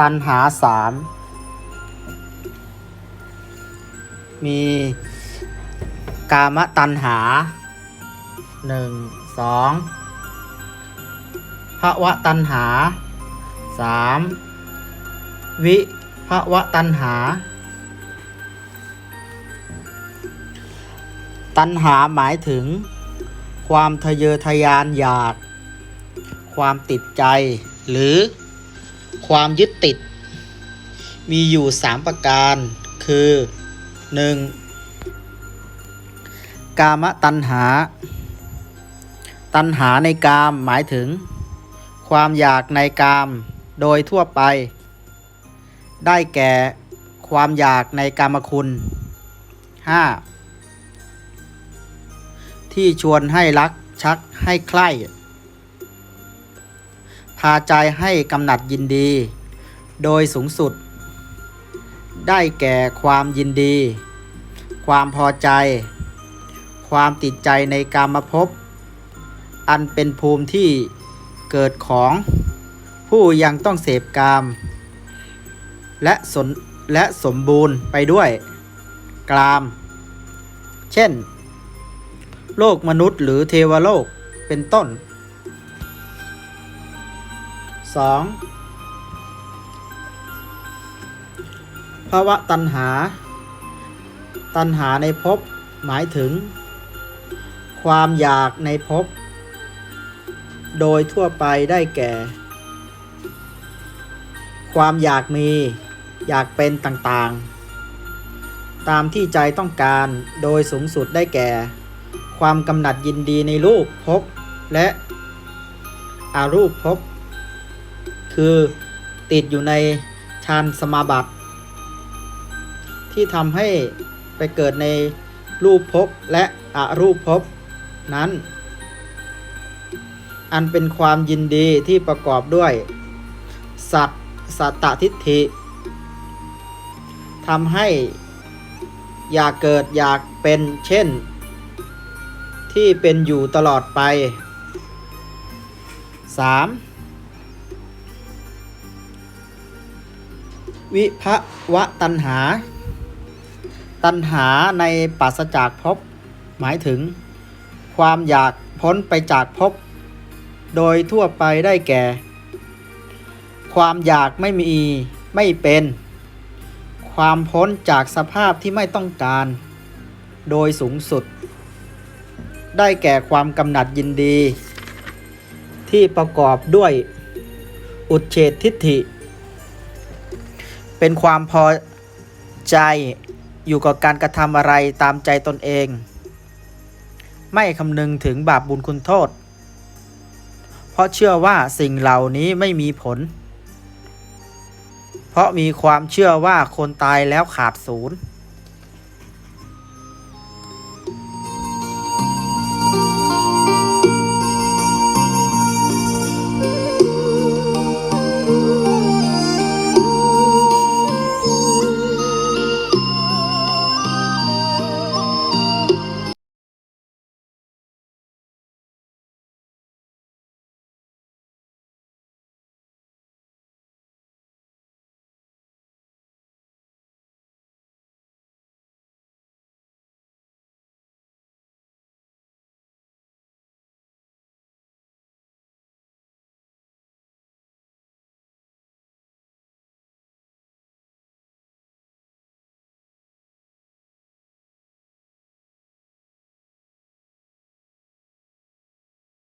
ตันหาสามมีกามตันหาหนึ่งสองภวะตันหาสามวิภวะตันหา ตันหาหมายถึง ความทะเยอทะยานอยาก ความติดใจหรือ ความยึดติด มีอยู่สามประการ คือ 1. กามตัณหา ตัณหาในกามหมายถึง ความอยากในกามโดยทั่วไป ได้แก่ความอยากในกามคุณ 5. ที่ชวนให้รักชักให้ใคร่าใจให้กำหนัดยินดี โดยสูงสุด ได้แก่ความยินดี ความพอใจ ความติดใจในกามภพอันเป็นภูมิที่เกิดของผู้ยังต้องเสพกาม และสนและสมบูรณ์ไปด้วยกราม เช่น โลกมนุษย์หรือเทวโลกเป็นต้น 2. ภาวะตัณหา ตัณหาในภพหมายถึง ความอยากในภพโดยทั่วไปได้แก่ ความอยากมีอยากเป็นต่างๆ ตามที่ใจต้องการโดยสูงสุดได้แก่ ความกำหนัดยินดีในรูปภพและอารูปภพ คือติดอยู่ในฌานสมาบัติ ที่ทำให้ไปเกิดในรูปภพและอรูปภพนั้น อันเป็นความยินดีที่ประกอบด้วย สัตสัตตทิฏฐิทำให้อยากเกิดอยากเป็นเช่น ที่เป็นอยู่ตลอดไป 3. วิภวะตัณหา ตัณหาในปัสจากภพหมายถึง ความอยากพ้นไปจากภพโดยทั่วไปได้แก่ ความอยากไม่มีไม่เป็น ความพ้นจากสภาพที่ไม่ต้องการ โดยสูงสุด ได้แก่ความกำหนัดยินดี ที่ประกอบด้วยอุดเฉดทิฏฐิ เป็นความพอใจอยู่กับการกระทำอะไรตามใจตนเอง ไม่คำนึงถึงบาปบุญคุณโทษ เพราะเชื่อว่าสิ่งเหล่านี้ไม่มีผล เพราะมีความเชื่อว่าคนตายแล้วขาดศูนย์